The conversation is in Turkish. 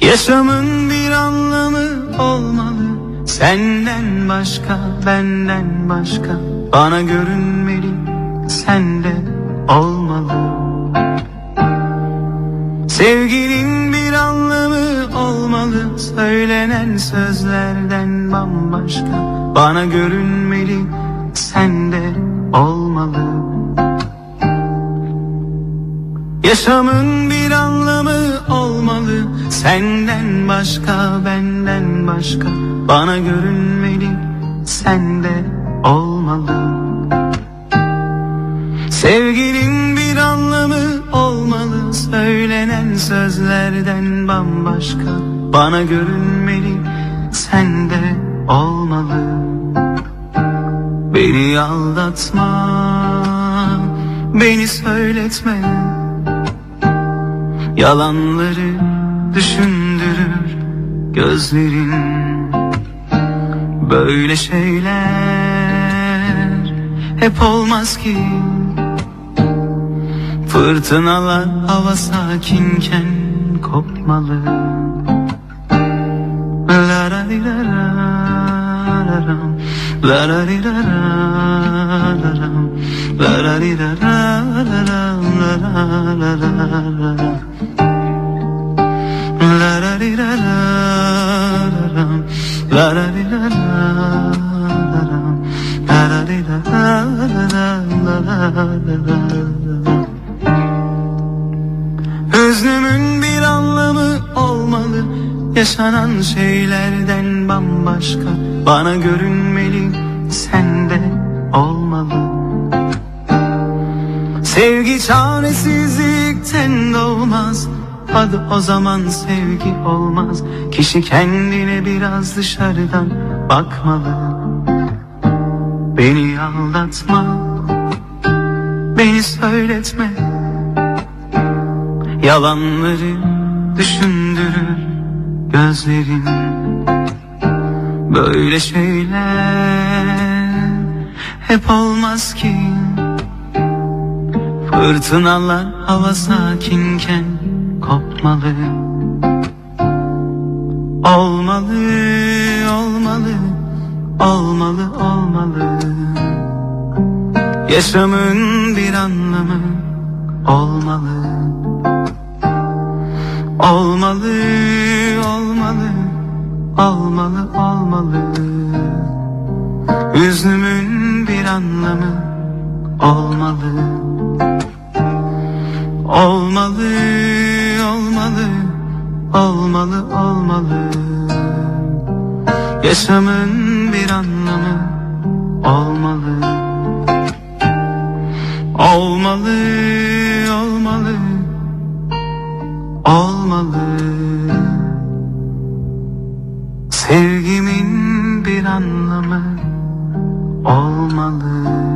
Yaşamın bir anlamı olmalı. Senden başka, benden başka. Bana görünmeli, sende olmalı. Sevginin bir anlamı olmalı. Söylenen sözlerden bambaşka. Bana görünmeli, sende olmalı. Yaşamın Senden başka, benden başka. Bana görünmeli, sende olmalı Sevginin bir anlamı olmalı. Söylenen sözlerden bambaşka. Bana görünmeli, sende olmalı. Beni aldatma, beni söyletme. Yalanları düşündürür gözlerin Böyle şeyler hep olmaz ki Fırtınalar hava sakinken kopmalı La li la la la ram. La la li la la la ram. La la li la la la ram. La la la. La La. Hüznümün bir anlamı olmalı Yaşanan şeylerden bambaşka Bana görünmeli sende olmalı Sevgi çaresizlikten doğmaz Hadi o zaman sevgi olmaz. Kişi kendine biraz dışarıdan bakmalı. Beni aldatma Beni söyletme. Yalanları düşündürür gözlerin. Böyle şeyler hep olmaz ki. Fırtınalar hava sakinken kopmalı. Olmalı, olmalı, olmalı, olmalı. Yaşamın bir anlamı olmalı. Olmalı, olmalı, olmalı, olmalı. Hüznümün bir anlamı olmalı Olmalı, olmalı, olmalı, olmalı. Yaşamın bir anlamı olmalı. Olmalı, olmalı, olmalı. Sevgimin bir anlamı olmalı